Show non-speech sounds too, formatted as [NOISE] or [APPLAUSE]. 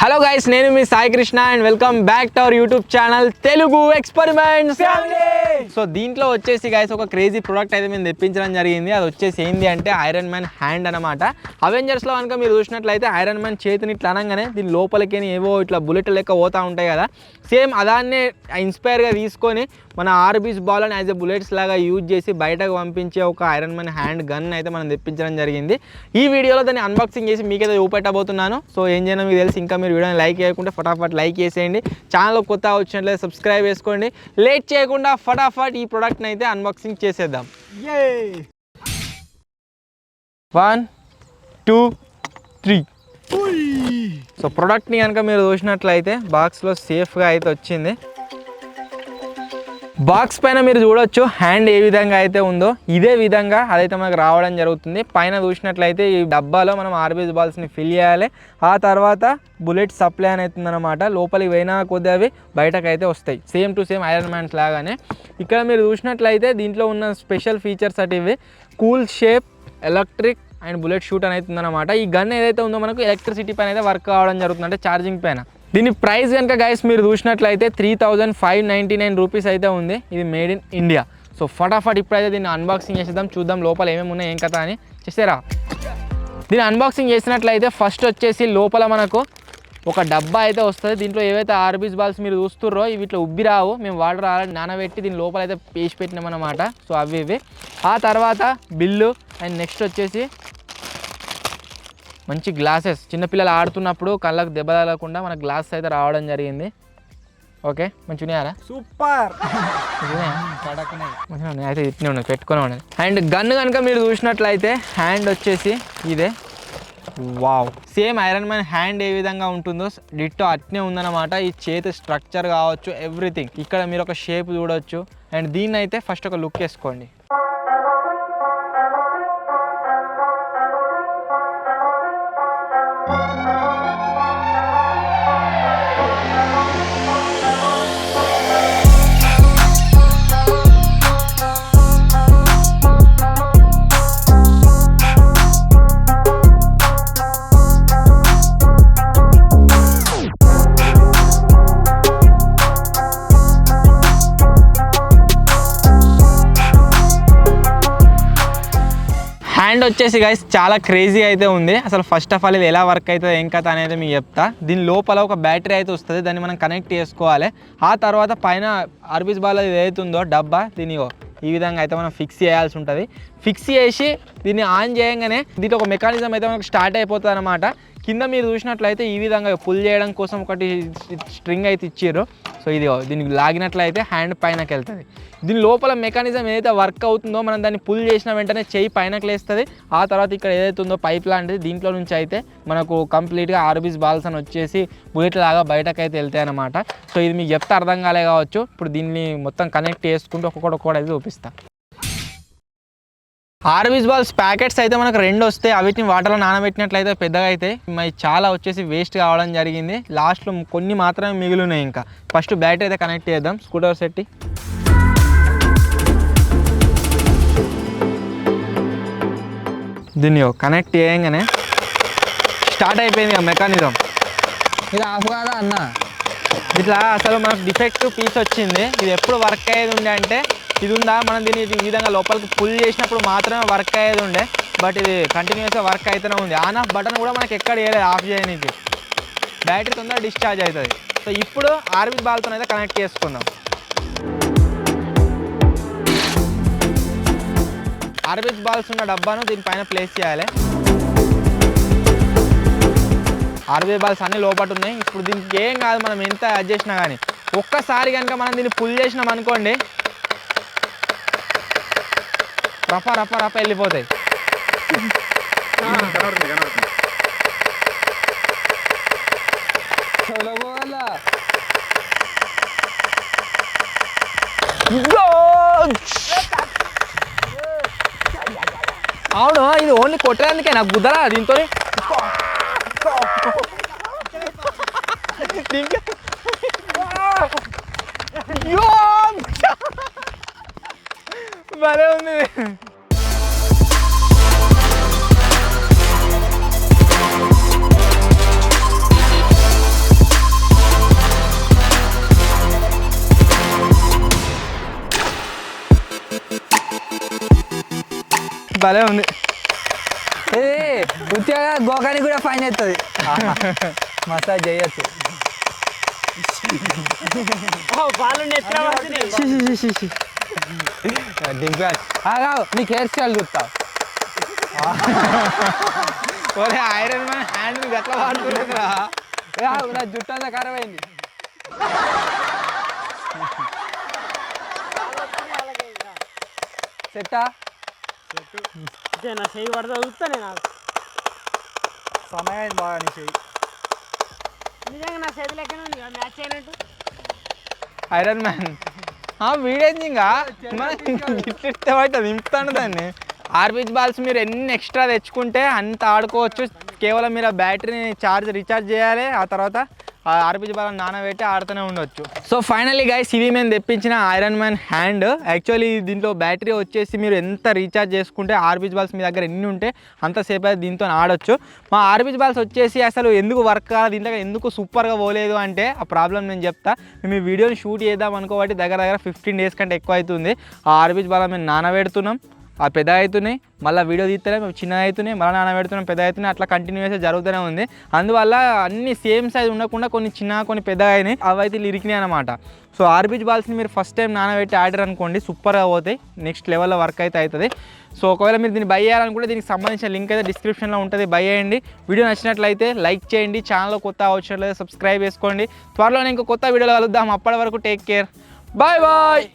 Hello guys నేను మీ Sai Krishna and welcome back to our YouTube channel Telugu experiments so దీంట్లో వచ్చేసి guys ఒక crazy product అయితే మేము తెప్పించడం జరిగింది. అది వచ్చేసి ఏంది అంటే ఐరన్ మ్యాన్ హ్యాండ్ అనమాట అవెంజర్స్లో కనుక మీరు చూసినట్లయితే ఐరన్ మ్యాన్ చేతిని ఇట్లా అనగానే దీని లోపలికి ఏవో ఇట్లా బుల్లెట్ లెక్క పోతూ ఉంటాయి కదా. సేమ్ అదాన్నే ఇన్స్పైర్గా తీసుకొని మన ఆర్బీస్ బాల్ అని యాజ్ ఎ బుల్లెట్స్ లాగా యూజ్ చేసి బయటకు పంపించే ఒక ఐరన్ మ్యాన్ హ్యాండ్ గన్ అయితే మనం తెప్పించడం జరిగింది. ఈ వీడియోలో దాన్ని అన్బాక్సింగ్ చేసి మీకైతే చూపెట్టబోతున్నాను సో ఏం చేయను మీకు తెలిసి ఇంకా మీరు వీడియోని లైక్ చేయకుండా ఫటాఫట్ లైక్ చేసేయండి. ఛానల్ కొత్త వచ్చినట్లయితే సబ్స్క్రైబ్ చేసుకోండి. లేట్ చేయకుండా ఫటాఫట్ ఈ ప్రోడక్ట్ని అయితే అన్బాక్సింగ్ చేసేద్దాం. వన్ టూ త్రీ సో ప్రోడక్ట్ని కనుక మీరు చూసినట్లయితే బాక్స్లో సేఫ్గా అయితే వచ్చింది. బాక్స్ పైన మీరు చూడొచ్చు హ్యాండ్ ఏ విధంగా అయితే ఉందో ఇదే విధంగా అదైతే మనకు రావడం జరుగుతుంది. పైన చూసినట్లయితే ఈ డబ్బాలో మనం ఆర్బీఎస్ బాల్స్ని ఫిల్ చేయాలి. ఆ తర్వాత బుల్లెట్ సప్లై అని అవుతుందన్నమాట లోపలికి పోయినా కొద్ది అవి బయటకు అయితే వస్తాయి. Same to same Iron Man's లాగానే. ఇక్కడ మీరు చూసినట్లయితే దీంట్లో ఉన్న స్పెషల్ ఫీచర్స్ అటు ఇవి. Cool shape electric and bullet shoot అని అవుతుందన్నమాట ఈ గన్ ఏదైతే ఉందో మనకు ఎలక్ట్రిసిటీ పైన అయితే వర్క్ కావడం జరుగుతుంది. అంటే ఛార్జింగ్ పైన. దీని ప్రైస్ కనుక గైస్ మీరు చూసినట్లయితే three thousand five ninety nine rupees అయితే ఉంది. ఇది మేడ్ ఇన్ ఇండియా సో ఫటాఫట్ ఇప్పుడైతే దీన్ని అన్బాక్సింగ్ చేసేద్దాం చూద్దాం లోపల ఏమేమి ఉన్నాయి ఏం కథ అని. చేసారా దీన్ని అన్బాక్సింగ్ చేసినట్లయితే ఫస్ట్ వచ్చేసి లోపల మనకు ఒక డబ్బా అయితే వస్తుంది. దీంట్లో ఏవైతే ఆర్బీస్ బాల్స్ మీరు చూస్తుర్రో ఇవి ఇట్లా ఉబ్బి రావు. మేము వాటర్ ఆల్రెడీ నానబెట్టి దీని లోపల అయితే పేసి పెట్టినామన్నమాట. సో అవి ఇవి. ఆ తర్వాత బిల్లు అండ్ నెక్స్ట్ వచ్చేసి మంచి గ్లాసెస్. చిన్నపిల్లలు ఆడుతున్నప్పుడు కళ్ళకు దెబ్బ తగలకుండా మన గ్లాస్ అయితే రావడం జరిగింది. ఓకే? మంచి ఉన్నాయారా సూపర్. అయితే ఇట్నే ఉన్నాయి. పెట్టుకునే ఉన్నది అండ్ గన్ కనుక మీరు చూసినట్లయితే హ్యాండ్ వచ్చేసి ఇదే. Wow. Same Iron Man hand ఏ విధంగా ఉంటుందో డిట్టో అట్నే ఉందన్నమాట. ఈ చేతి స్ట్రక్చర్ కావచ్చు ఎవ్రీథింగ్. ఇక్కడ మీరు ఒక షేప్ చూడొచ్చు. అండ్ దీన్ని అయితే ఫస్ట్ ఒక లుక్ వేసుకోండి. అండ్ వచ్చేసి గైస్ చాలా క్రేజీ అయితే ఉంది. అసలు ఫస్ట్ ఆఫ్ ఆల్ ఇది ఎలా వర్క్ అవుతుంది ఏం కథ అనేది మీకు చెప్తా. దీని లోపల ఒక బ్యాటరీ అయితే వస్తుంది దాన్ని మనం కనెక్ట్ చేసుకోవాలి. ఆ తర్వాత పైన ఆర్బీస్ బాల్ ఇది ఏదైతుందో డబ్బా దీని ఈ విధంగా అయితే మనం ఫిక్స్ చేయాల్సి ఉంటుంది. ఫిక్స్ చేసి దీన్ని ఆన్ చేయగానే దీంట్లో ఒక మెకానిజం అయితే మనకు స్టార్ట్ అయిపోతుంది అనమాట కింద మీరు చూసినట్లయితే ఈ విధంగా పుల్ చేయడం కోసం ఒకటి స్ట్రింగ్ అయితే ఇచ్చారు సో ఇది దీనికి లాగినట్లయితే హ్యాండ్ పైనకి వెళ్తుంది. దీని లోపల మెకానిజం ఏదైతే వర్క్ అవుతుందో మనం దాన్ని పుల్ చేసిన వెంటనే చెయ్యి పైనకి లేస్తుంది. ఆ తర్వాత ఇక్కడ ఏదైతే ఉందో పైప్ లాంటిది దీంట్లో నుంచి అయితే మనకు కంప్లీట్గా ఆర్బీస్ బాల్స్ అని వచ్చేసి బుల్లెట్ లాగా బయటకు అయితే వెళ్తాయి అనమాట సో ఇది మీకు చెప్తే అర్థం కాలే కావచ్చు. ఇప్పుడు దీన్ని మొత్తం కనెక్ట్ చేసుకుంటూ ఒక్కొక్కటి ఒక్కొక్కటి అయితే చూపిస్తాను ఆర్బీస్ బాల్స్ ప్యాకెట్స్ అయితే మనకు రెండు వస్తాయి. అవిటిని వాటర్లో నానబెట్టినట్లయితే పెద్దగా అయితే మరి చాలా వచ్చేసి వేస్ట్ కావడం జరిగింది. లాస్ట్లో కొన్ని మాత్రమే మిగిలి ఉన్నాయి ఇంకా. ఫస్ట్ బ్యాటరీ అయితే కనెక్ట్ చేద్దాం. స్కూటర్ సెట్టి దీన్ని కనెక్ట్ చేయగానే స్టార్ట్ అయిపోయింది ఆ మెకానిజం ఇది ఆఫ్ కాదా అన్న? ఇట్లా అసలు మనకు డిఫెక్టివ్ పీస్ వచ్చింది. ఇది ఎప్పుడు వర్క్ అయ్యేది ఉండే అంటే ఇది ఉందా మనం దీన్ని ఈ విధంగా లోపలికి పుల్ చేసినప్పుడు మాత్రమే వర్క్ అయ్యేది ఉండే. బట్ ఇది కంటిన్యూస్గా వర్క్ అయితేనే ఉంది. ఆన్ ఆఫ్ బటన్ కూడా మనకి ఎక్కడ వేయలేదు ఆఫ్ చేయడానికి బ్యాటరీ తొందరగా డిశ్చార్జ్ అవుతుంది. సో ఇప్పుడు ఆర్బీ బాల్తో అయితే కనెక్ట్ చేసుకుందాం. ఆర్బిస్ బాల్స్ ఉన్న డబ్బాను దీనిపైన ప్లేస్ చేయాలి. ఆర్బీ బాల్స్ అన్ని లోపల ఉన్నాయి. ఇప్పుడు దీనికి ఏం కాదు మనం ఎంత అడ్జ్ చేసినా కానీ ఒక్కసారి కనుక మనం దీన్ని పుల్ చేసినాం అనుకోండి రఫ రఫ రఫ వెళ్ళిపోతాయి. అవును ఇది ఓన్లీ కొట్టడానికే నాకు గుద్దరా దీంతో? [LAUGHS] barão, né? Barão, né? Ei, o teu é agora que eu ia fazer Massagem aí, ó. Ó, o valo não é trabalho. దింపా ఆగావు నీకు హెయిర్ స్టైల్ చూస్తా. ఒరే ఐరన్ మ్యాన్ హ్యాండ్ ఏ ఆగు, నా జుట్టు అంతా ఖరాబ్ అయింది సెట్టా? నా చెయ్యి పడితే చూస్తానే నాకు సమయం బాగా నీ చెయ్యి. నిజంగా నా చేతి లెక్కనే ఉంది మ్యాచ్ అయినట్టు ఐరన్ మ్యాన్ వీడేంది ఇంకా? ఇట్లిస్తే బయట దింపుతాను దాన్ని. ఆర్బీజ్ బాల్స్ మీరు ఎన్ని ఎక్స్ట్రా తెచ్చుకుంటే అంత ఆడుకోవచ్చు. కేవలం మీరు ఆ బ్యాటరీని ఛార్జ్ రీఛార్జ్ చేయాలి. ఆ తర్వాత ఆ ఆర్బీజీ బాల్ నానబెట్టి ఆడుతూనే ఉండొచ్చు. సో ఫైనల్లీ గైస్ ఇవి మేము తెప్పించిన ఐరన్ మ్యాన్ హ్యాండ్. యాక్చువల్లీ దీంట్లో బ్యాటరీ వచ్చేసి మీరు ఎంత రీఛార్జ్ చేసుకుంటే ఆర్బీజ్ బాల్స్ మీ దగ్గర ఎన్ని ఉంటే అంతసేపు అయితే దీంతో ఆడొచ్చు. మా ఆర్బీజ్ బాల్స్ వచ్చేసి అసలు ఎందుకు వర్క్ కాదు దీంట్లో ఎందుకు సూపర్గా పోలేదు అంటే ఆ ప్రాబ్లం నేను చెప్తా. మేము ఈ వీడియోని షూట్ చేద్దాం అనుకోబట్టి దగ్గర దగ్గర ఫిఫ్టీన్ డేస్ కంటే ఎక్కువ అవుతుంది. ఆ ఆర్బీజ్ బాల్ మేము నానబెడుతున్నాం. ఆ పెద్ద అవుతున్నాయి మళ్ళీ వీడియో తీస్తేనే మేము చిన్న అవుతున్నాయి మళ్ళీ నానబెడుతున్నాం పెద్ద అవుతున్నాయి అట్లా కంటిన్యూస్ జరుగుతూనే ఉంది. అందువల్ల అన్ని సేమ్ సైజ్ ఉండకుండా కొన్ని చిన్న కొన్ని పెద్ద అయినాయి అవి అయితే ఇరికినాయి అనమాట సో ఆర్బీచ్ బాల్స్ని మీరు ఫస్ట్ టైం నానబెట్టి ఆడారు అనుకోండి సూపర్గా పోతాయి. నెక్స్ట్ లెవెల్లో వర్క్ అయితే అవుతుంది సో ఒకవేళ మీరు దీన్ని బై చేయాలనుకుంటే దీనికి సంబంధించిన లింక్ అయితే డిస్క్రిప్షన్లో ఉంటుంది. బై చేయండి. వీడియో నచ్చినట్లయితే లైక్ చేయండి. ఛానల్లో కొత్త వచ్చినట్లయితే సబ్స్క్రైబ్ చేసుకోండి. త్వరలో ఇంకో కొత్త వీడియోలో కలుద్దాం. అప్పటి వరకు టేక్ కేర్ బాయ్ బాయ్